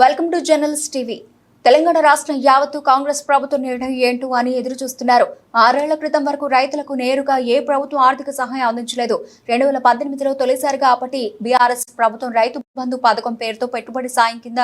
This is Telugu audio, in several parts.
Welcome to journalist TV. Telangana రాష్ట్రం యావత్తు కాంగ్రెస్ ప్రభుత్వ నిర్ణయం ఏంటో అని ఎదురు చూస్తున్నారు ఆరేళ్ళ క్రితం వరకు రైతులకు నేరుగా ఏ ప్రభుత్వం ఆర్థిక సహాయం అందించలేదు. రెండు వేల పద్దెనిమిదిలో తొలిసారిగా అప్పటి బీఆర్ఎస్ ప్రభుత్వం రైతు బంధు పథకం పేరుతో పెట్టుబడి సాయం కింద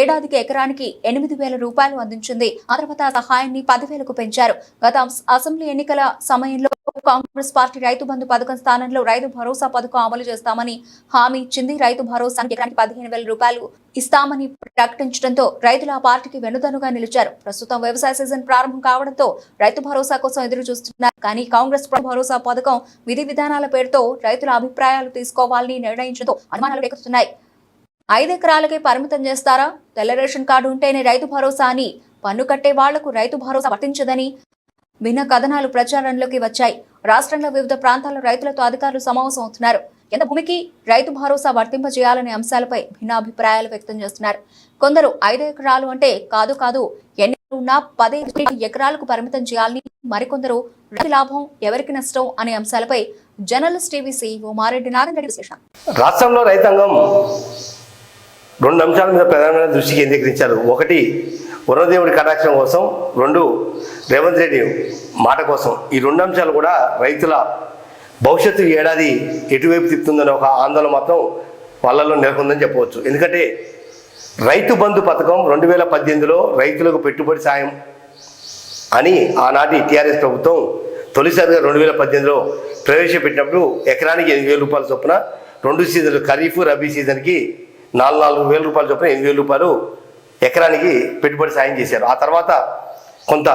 ఏడాదికి ఎకరానికి ఎనిమిది వేల రూపాయలు అందించింది. ఆ తర్వాత సహాయాన్ని పదివేలకు పెంచారు. గత అసెంబ్లీ ఎన్నికల సమయంలో కాంగ్రెస్ పార్టీ రైతు బంధు పథకం స్థానంలో రైతు భరోసా పథకం అమలు చేస్తామని హామీ ఇచ్చింది. రైతు భరోసా ఎకరానికి పదిహేను వేల రూపాయలు ఇస్తామని ప్రకటించడంతో రైతులు ఆ పార్టీకి వెనుదనుగా నిలిచారు. ప్రస్తుతం వ్యవసాయ సీజన్ ప్రారంభం కావడంతో రైతు భరోసా కోసం ఎదురు చూస్తున్నారు. కానీ కాంగ్రెస్ భరోసా పథకం విధి విధానాల పేరుతో రైతుల అభిప్రాయాలు తీసుకోవాలని నిర్ణయించడంతో అనుమానాలు రేకెత్తుతున్నాయి ఐదు ఎకరాలకే పరిమితం చేస్తారా? తెల్ల రేషన్ కార్డు ఉంటేనే రైతు భరోసా అని పన్ను కట్టే వాళ్ళకు రైతు భరోసా వర్తించదని భిన్న కథనాలు ప్రచారంలోకి వచ్చాయి. రాష్ట్రంలో వివిధ ప్రాంతాల్లో రైతులతో అధికారులు సమావేశం అవుతున్నారు. ఎంత భూమికి రైతు భరోసా వర్తింపజేయాలనే అంశాలపై భిన్నాభిప్రాయాలు వ్యక్తం చేస్తున్నారు. కొందరు ఐదు ఎకరాలు అంటే కాదు కాదు ఎన్ని ఉన్నా పదిహేను ఎకరాలకు పరిమితం చేయాలని మరికొందరు రైతు లాభం ఎవరికి నష్టం అనే అంశాలపై journalist TV CEO Mareddy Narayana Reddy రాష్ట్రంలో రైతాంగం రెండు అంశాల మీద ప్రధానమైన దృష్టి కేంద్రీకరించారు. ఒకటి వరుణదేవుడి కటాక్షం కోసం రెండు రేవంత్ రెడ్డి మాట కోసం. ఈ రెండు అంశాలు కూడా రైతుల భవిష్యత్తు ఏడాది ఎటువైపు తిప్పుతుందనే ఒక ఆందోళన మాత్రం వాళ్ళలో నెలకొందని చెప్పవచ్చు. ఎందుకంటే రైతు బంధు పథకం రెండు వేల పద్దెనిమిదిలో రైతులకు పెట్టుబడి సాయం అని ఆనాటి టీఆర్ఎస్ ప్రభుత్వం తొలిసారిగా రెండు వేల పద్దెనిమిదిలో ప్రవేశపెట్టినప్పుడు ఎకరానికి ఎనిమిది వేల రూపాయల చొప్పున రెండు సీజన్లు ఖరీఫ్ రబీ సీజన్కి నాలుగు నాలుగు వేల రూపాయల చొప్పున ఎనిమిది వేల రూపాయలు ఎకరానికి పెట్టుబడి సాయం చేశారు. ఆ తర్వాత కొంత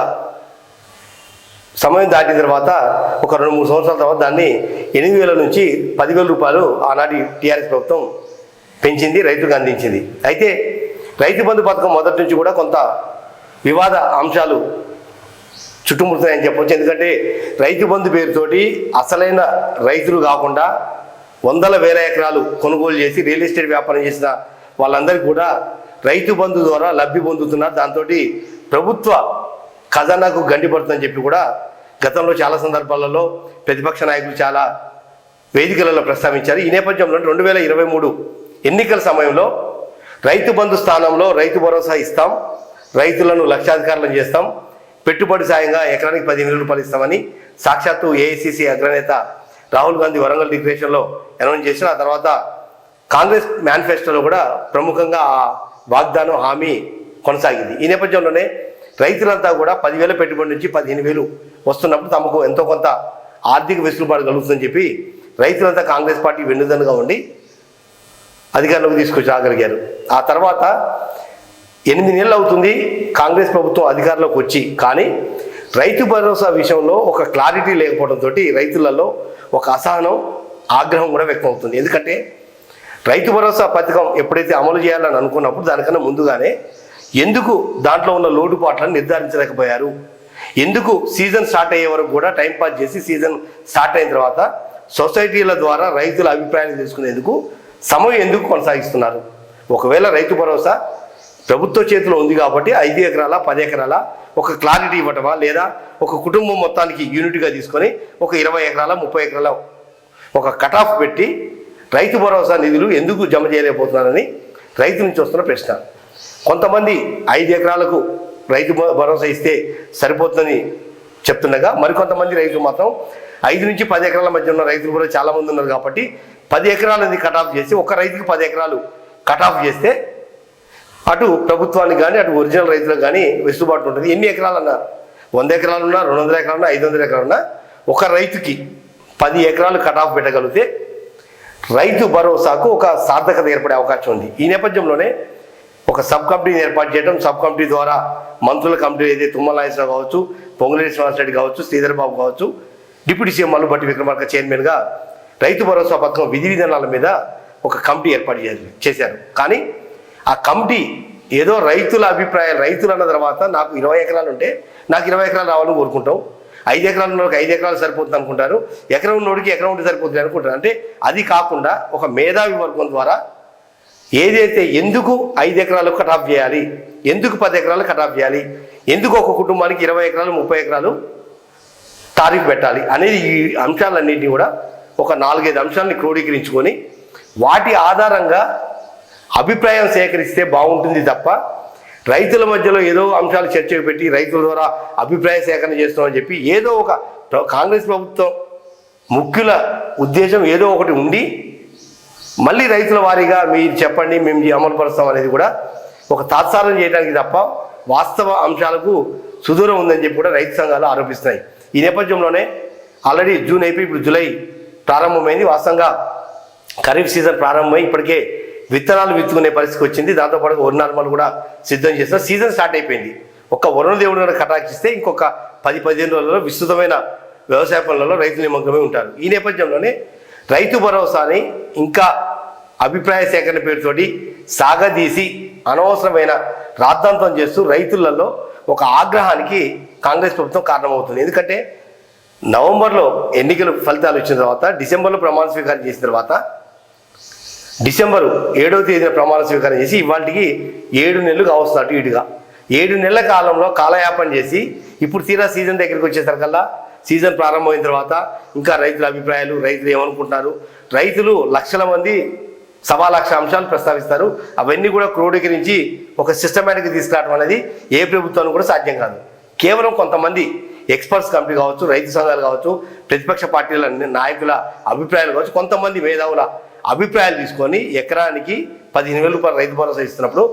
సమయం దాటిన తర్వాత ఒక రెండు మూడు సంవత్సరాల తర్వాత దాన్ని ఎనిమిది వేల నుంచి పదివేల రూపాయలు ఆనాటి టీఆర్ఎస్ ప్రభుత్వం పెంచింది రైతులకు అందించింది. అయితే రైతు బంధు పథకం మొదటి నుంచి కూడా కొంత వివాద అంశాలు చుట్టుముడుతున్నాయని చెప్పొచ్చు. ఎందుకంటే రైతు బంధు పేరుతోటి అసలైన రైతులు కాకుండా వందల వేల ఎకరాలు కొనుగోలు చేసి రియల్ ఎస్టేట్ వ్యాపారం చేసిన వాళ్ళందరికీ కూడా రైతు బంధు ద్వారా లబ్ధి పొందుతున్నారు దాంతో ప్రభుత్వ ఖజానాకు గండి పడుతుందని చెప్పి కూడా గతంలో చాలా సందర్భాలలో ప్రతిపక్ష నాయకులు చాలా వేదికలలో ప్రస్తావించారు. ఈ నేపథ్యంలో రెండు వేల ఇరవై మూడు ఎన్నికల సమయంలో రైతు బంధు స్థానంలో రైతు భరోసా ఇస్తాం రైతులను లక్షాధికారులను చేస్తాం పెట్టుబడి సాయంగా ఎకరానికి పదిహేను రూపాయలు ఇస్తామని సాక్షాత్తు ఏఐసిసి అగ్రనేత రాహుల్ గాంధీ వరంగల్ డిక్లరేషన్లో అనౌన్స్ చేసిన ఆ తర్వాత కాంగ్రెస్ మేనిఫెస్టోలో కూడా ప్రముఖంగా ఆ వాగ్దానం హామీ కొనసాగింది. ఈ నేపథ్యంలోనే రైతులంతా కూడా పదివేల పెట్టుబడి నుంచి పదిహేను వేలు వస్తున్నప్పుడు తమకు ఎంతో కొంత ఆర్థిక వెసులుబాటు కలుగుతుందని చెప్పి రైతులంతా కాంగ్రెస్ పార్టీ వెన్నుదన్నుగా ఉండి అధికారంలోకి తీసుకొచ్చాగలిగారు ఆ తర్వాత ఎనిమిది నెలలు అవుతుంది కాంగ్రెస్ ప్రభుత్వం అధికారంలోకి వచ్చి కానీ రైతు భరోసా విషయంలో ఒక క్లారిటీ లేకపోవడంతో రైతులలో ఒక అసహనం ఆగ్రహం కూడా వ్యక్తమవుతుంది. ఎందుకంటే రైతు భరోసా పథకం ఎప్పుడైతే అమలు చేయాలని అనుకున్నప్పుడు దానికన్నా ముందుగానే ఎందుకు దాంట్లో ఉన్న లోటుపాట్లను నిర్ధారించలేకపోయారు? ఎందుకు సీజన్ స్టార్ట్ అయ్యే వరకు కూడా టైం పాస్ చేసి సీజన్ స్టార్ట్ అయిన తర్వాత సొసైటీల ద్వారా రైతుల అభిప్రాయాలు తెలుసుకునేందుకు సమయం ఎందుకు కొనసాగిస్తున్నారు? ఒకవేళ రైతు భరోసా ప్రభుత్వ చేతిలో ఉంది కాబట్టి ఐదు ఎకరాల పది ఎకరాల ఒక క్లారిటీ ఇవ్వటమా? లేదా ఒక కుటుంబం మొత్తానికి యూనిట్గా తీసుకొని ఒక ఇరవై ఎకరాల ముప్పై ఎకరాల ఒక కటాఫ్ పెట్టి రైతు భరోసా నిధులు ఎందుకు జమ చేయలేకపోతున్నారని రైతు నుంచి వస్తున్న ప్రశ్న. కొంతమంది ఐదు ఎకరాలకు రైతు భరోసా ఇస్తే సరిపోతుందని చెప్తుండగా మరికొంతమంది రైతులు మాత్రం ఐదు నుంచి పది ఎకరాల మధ్య ఉన్న రైతులు కూడా చాలామంది ఉన్నారు కాబట్టి పది ఎకరాలది ఆఫ్ చేసి ఒక రైతుకి పది ఎకరాలు కటాఫ్ చేస్తే అటు ప్రభుత్వానికి కానీ అటు ఒరిజినల్ రైతులకు కానీ వెసులుబాటు ఉంటుంది. ఎన్ని ఎకరాలన్నా? వంద ఎకరాలున్నా రెండు వందల ఎకరాలున్నా ఐదు వందల ఎకరాలున్నా ఒక రైతుకి పది ఎకరాలు కటాఫ్ పెట్టగలిగితే రైతు భరోసాకు ఒక సార్థకత ఏర్పడే అవకాశం ఉంది. ఈ నేపథ్యంలోనే ఒక సబ్ కమిటీని ఏర్పాటు చేయడం సబ్ కమిటీ ద్వారా మంత్రుల కమిటీ అయితే తుమ్మల నాగేశ్వరరావు కావచ్చు పొంగులేటి శ్రీనివాసరెడ్డి కావచ్చు శ్రీధర్ బాబు కావచ్చు డిప్యూటీ సీఎం మల్లుబట్టి విక్రమార్క చైర్మన్గా రైతు భరోసా పథకం విధి విధానాల మీద ఒక కమిటీ ఏర్పాటు చేశారు. కానీ ఆ కమిటీ ఏదో రైతుల అభిప్రాయాలు రైతులు అన్న తర్వాత నాకు ఇరవై ఎకరాలు ఉంటే నాకు ఇరవై ఎకరాలు రావాలని కోరుకుంటాం. ఐదు ఎకరాలు ఉన్నోడికి ఐదు ఎకరాలు సరిపోతుంది అనుకుంటారు. ఎకరం ఉన్నోడికి ఎకరం ఉంటే సరిపోతుంది అనుకుంటారు. అంటే అది కాకుండా ఒక మేధావి వర్గం ద్వారా ఏదైతే ఎందుకు ఐదు ఎకరాలు కటాఫ్ చేయాలి ఎందుకు పది ఎకరాలు కటాఫ్ చేయాలి ఎందుకు ఒక కుటుంబానికి ఇరవై ఎకరాలు ముప్పై ఎకరాలు తారీఫ్ పెట్టాలి అనేది ఈ అంశాలన్నింటినీ కూడా ఒక నాలుగైదు అంశాలని క్రోడీకరించుకొని వాటి ఆధారంగా అభిప్రాయం సేకరిస్తే బాగుంటుంది తప్ప రైతుల మధ్యలో ఏదో అంశాలు చర్చ పెట్టి రైతుల ద్వారా అభిప్రాయ సేకరణ చేస్తామని చెప్పి ఏదో ఒక కాంగ్రెస్ ప్రభుత్వం ముఖ్యుల ఉద్దేశం ఏదో ఒకటి ఉండి మళ్ళీ రైతుల వారీగా మీరు చెప్పండి మేము అమలు పరుస్తాం అనేది కూడా ఒక తాత్సారం చేయడానికి తప్ప వాస్తవ అంశాలకు సుదూరం ఉందని చెప్పి కూడా రైతు సంఘాలు ఆరోపిస్తున్నాయి. ఈ నేపథ్యంలోనే ఆల్రెడీ జూన్ అయిపోయి ఇప్పుడు జూలై ప్రారంభమైంది. వాస్తవంగా ఖరీఫ్ సీజన్ ప్రారంభమై ఇప్పటికే విత్తనాలు విత్తుకునే పరిస్థితికి వచ్చింది. దాంతోపాటు వరి కూడా సిద్ధం చేసిన సీజన్ స్టార్ట్ అయిపోయింది. ఒక్క వరుణ దేవుడు కనుక కటాక్షిస్తే ఇంకొక పది పదిహేను రోజుల్లో విస్తృతమైన వ్యవసాయ పనులలో రైతులు నిమగ్నమై ఉంటారు. ఈ నేపథ్యంలోనే రైతు భరోసాని ఇంకా అభిప్రాయ సేకరణ పేరుతోటి సాగదీసి అనవసరమైన రాద్ధాంతం చేస్తూ రైతులలో ఒక ఆగ్రహానికి కాంగ్రెస్ ప్రభుత్వం కారణమవుతుంది. ఎందుకంటే నవంబర్లో ఎన్నికల ఫలితాలు వచ్చిన తర్వాత డిసెంబర్లో ప్రమాణ స్వీకారం చేసిన తర్వాత డిసెంబరు ఏడవ తేదీన ప్రమాణ స్వీకారం చేసి ఇవాళకి ఏడు నెలలు కావస్తుంది అటు ఇటుగా. ఏడు నెలల కాలంలో కాలయాపన చేసి ఇప్పుడు తీరా సీజన్ దగ్గరికి వచ్చేసరికల్లా సీజన్ ప్రారంభమైన తర్వాత ఇంకా రైతుల అభిప్రాయాలు రైతులు ఏమనుకుంటున్నారు? రైతులు లక్షల మంది సవా లక్ష అంశాలు ప్రస్తావిస్తారు. అవన్నీ కూడా క్రోడీకరించి ఒక సిస్టమేటిక్గా తీసుకురావడం అనేది ఏ ప్రభుత్వానికి కూడా సాధ్యం కాదు. కేవలం కొంతమంది ఎక్స్పర్ట్స్ కమిటీ కావచ్చు రైతు సంఘాలు కావచ్చు ప్రతిపక్ష పార్టీల నాయకుల అభిప్రాయాలు కావచ్చు కొంతమంది మేధావుల అభిప్రాయాలు తీసుకొని ఎకరానికి పదిహేను వేల రూపాయలు రైతు భరోసా ఇస్తున్నప్పుడు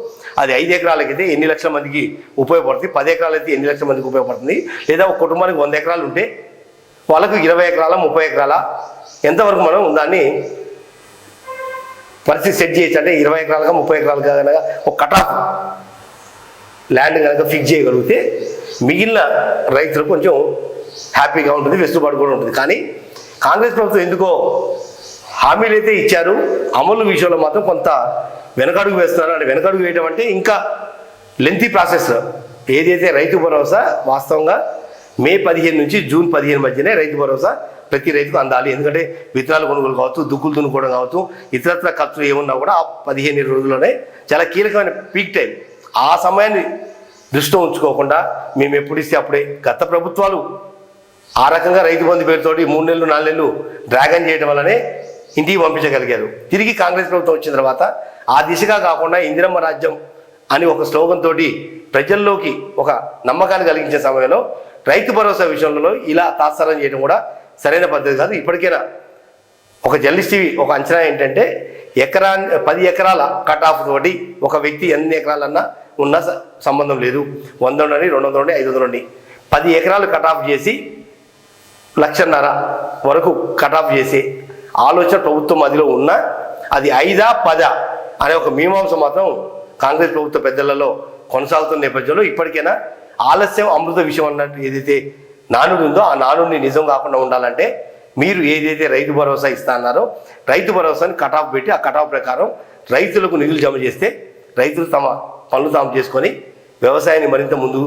అది ఐదు ఎకరాలకైతే ఎన్ని లక్షల మందికి ఉపయోగపడుతుంది? పది ఎకరాలైతే ఎన్ని లక్షల మందికి ఉపయోగపడుతుంది? లేదా ఒక కుటుంబానికి వంద ఎకరాలు ఉంటే వాళ్ళకు ఇరవై ఎకరాల ముప్పై ఎకరాల? ఎంతవరకు మనం దాన్ని పరిస్థితి సెట్ చేయొచ్చు? అంటే ఇరవై ఎకరాలుగా ముప్పై ఎకరాలుగా కనుక ఒక కటాఫ్ ల్యాండ్ కనుక ఫిక్స్ చేయగలిగితే మిగిలిన రైతులకు కొంచెం హ్యాపీగా ఉంటుంది వెసులుబాటు కూడా ఉంటుంది. కానీ కాంగ్రెస్ ప్రభుత్వం ఎందుకో హామీలు అయితే ఇచ్చారు అమలు విషయంలో మాత్రం కొంత వెనకడుగు వేస్తున్నారు. అంటే వెనకడుగు వేయడం అంటే ఇంకా లెంతీ ప్రాసెస్ ఏదైతే రైతు భరోసా వాస్తవంగా మే పదిహేను నుంచి జూన్ పదిహేను మధ్యనే రైతు భరోసా ప్రతి రైతుకు అందాలి. ఎందుకంటే విత్తనాలు కొనుగోలు కావచ్చు దుక్కులు దున్నుకోవడం కావచ్చు ఇతరత్ర ఖర్చులు ఏమున్నా కూడా ఆ పదిహేను ఇరవై రోజుల్లోనే చాలా కీలకమైన పీక్ టైం ఆ సమయాన్ని దృష్టిలో ఉంచుకోకుండా మేము ఎప్పుడు ఇస్తే అప్పుడే గత ప్రభుత్వాలు ఆ రకంగా రైతు బంధు పేరుతోటి మూడు నెలలు నాలుగు నెలలు డ్రాగన్ చేయడం వల్లనే ఇంటికి పంపించగలిగారు. తిరిగి కాంగ్రెస్ ప్రభుత్వం వచ్చిన తర్వాత ఆ దిశగా కాకుండా ఇందిరమ్మ రాజ్యం అని ఒక స్లోగన్ తోటి ప్రజల్లోకి ఒక నమ్మకాన్ని కలిగించే సమయంలో రైతు భరోసా విషయంలో ఇలా తాత్సారం చేయడం కూడా సరైన పద్ధతి కాదు. ఇప్పటికైనా ఒక జర్నలిస్ట్ ఒక అంచనా ఏంటంటే ఎకరా పది ఎకరాల కట్ ఆఫ్ తోటి ఒక వ్యక్తి ఎన్ని ఎకరాలన్నా ఉన్న స- సంబంధం లేదు. వంద ఉండని రెండు వందలు ఉండి ఐదు వందలు ఉండి పది ఎకరాలు కట్ ఆఫ్ చేసి లక్షన్నర వరకు కట్ ఆఫ్ చేసి ఆలోచన ప్రభుత్వం అదిలో ఉన్నా అది ఐదా పదా అనే ఒక మీమాంస మాత్రం కాంగ్రెస్ ప్రభుత్వ పెద్దలలో కొనసాగుతున్న నేపథ్యంలో ఇప్పటికైనా ఆలస్యం అమృత విషయం అన్నట్టు ఏదైతే నానుడు ఉందో ఆ నానుడిని నిజం కాకుండా ఉండాలంటే మీరు ఏదైతే రైతు భరోసా ఇస్తా అన్నారో రైతు భరోసాని కటాఫ్ పెట్టి ఆ కటాఫ్ ప్రకారం రైతులకు నిధులు జమ చేస్తే రైతులు తమ పనులు తాము చేసుకొని వ్యవసాయాన్ని మరింత ముందు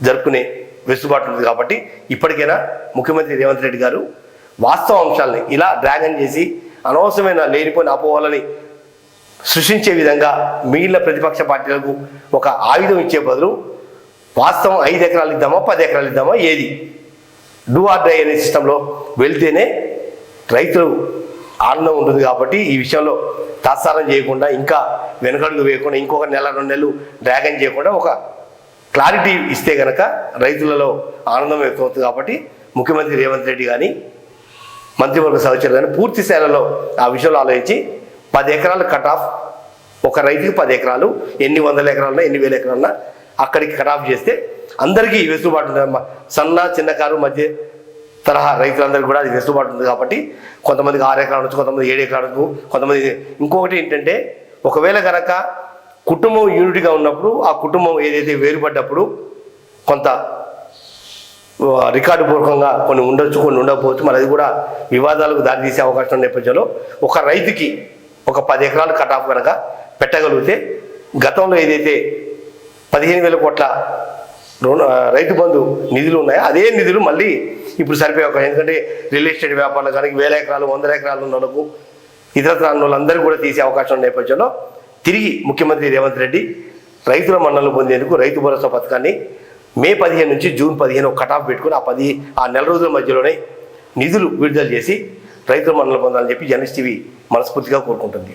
జరుపుకునే వెసులుబాటు ఉంది కాబట్టి ఇప్పటికైనా ముఖ్యమంత్రి రేవంత్ రెడ్డి గారు వాస్తవ అంశాలని ఇలా డ్రాగన్ చేసి అనవసరమైన లేనిపోయిన అపోహలని సృష్టించే విధంగా మిగిలిన ప్రతిపక్ష పార్టీలకు ఒక ఆయుధం ఇచ్చే బదులు వాస్తవం ఐదు ఎకరాలు ఇద్దామా పది ఎకరాలు ఇద్దామా ఏది? డూ ఆర్ డై అనే సిస్టంలో వెళ్తేనే రైతులు ఆనందం ఉంటుంది కాబట్టి ఈ విషయంలో తాత్సారం చేయకుండా ఇంకా వెనకడుగు వేయకుండా ఇంకొక నెల రెండు నెలలు డ్రాగన్ చేయకుండా ఒక క్లారిటీ ఇస్తే గనక రైతులలో ఆనందం వ్యక్తమవుతుంది కాబట్టి ముఖ్యమంత్రి రేవంత్ రెడ్డి కానీ మంత్రివర్గ సహచరులు కానీ పూర్తి స్థాయిలో ఆ విషయంలో ఆలోచించి పది ఎకరాలు కట్ ఆఫ్ ఒక రైతుకి పది ఎకరాలు ఎన్ని వందల ఎకరాలన్నా ఎన్ని వేల ఎకరాలన్నా అక్కడికి కట్ ఆఫ్ చేస్తే అందరికీ వెసులుబాటు ఉంది. సన్న చిన్నకారు మధ్య తరహా రైతులందరికీ కూడా అది వెసులుబాటు ఉంది కాబట్టి కొంతమందికి ఆరు ఎకరాలు ఉండొచ్చు కొంతమంది ఏడు ఎకరాలకు కొంతమంది ఇంకొకటి ఏంటంటే ఒకవేళ కనుక కుటుంబం యూనిట్గా ఉన్నప్పుడు ఆ కుటుంబం ఏదైతే వేరుపడ్డప్పుడు కొంత రికార్డు పూర్వకంగా కొన్ని ఉండొచ్చు కొన్ని ఉండకపోవచ్చు. మరి అది కూడా వివాదాలకు దారితీసే అవకాశం ఉన్న నేపథ్యంలో ఒక రైతుకి ఒక పది ఎకరాలు కట్ ఆఫ్ కనుక పెట్టగలిగితే గతంలో ఏదైతే పదిహేను వేల కోట్ల రైతు బంధు నిధులు ఉన్నాయో అదే నిధులు మళ్ళీ ఇప్పుడు సరిపోయే అవకాశం. ఎందుకంటే రియల్ ఎస్టేట్ వ్యాపారాలు కానీ వేల ఎకరాలు వందల ఎకరాలు ఉన్న వాళ్ళకు ఇతరత్ర వాళ్ళందరూ కూడా తీసే అవకాశం ఉన్న నేపథ్యంలో తిరిగి ముఖ్యమంత్రి రేవంత్ రెడ్డి రైతుల మన్నలు పొందేందుకు రైతు భరోసా పథకాన్ని మే పదిహేను నుంచి జూన్ పదిహేను ఒక కటాఫ్ పెట్టుకుని ఆ పది ఆ నెల రోజుల మధ్యలోనే నిధులు విడుదల చేసి రైతుల మన్నలు పొందాలని చెప్పి జర్నలిస్ట్ టీవీ మనస్ఫూర్తిగా కోరుకుంటుంది.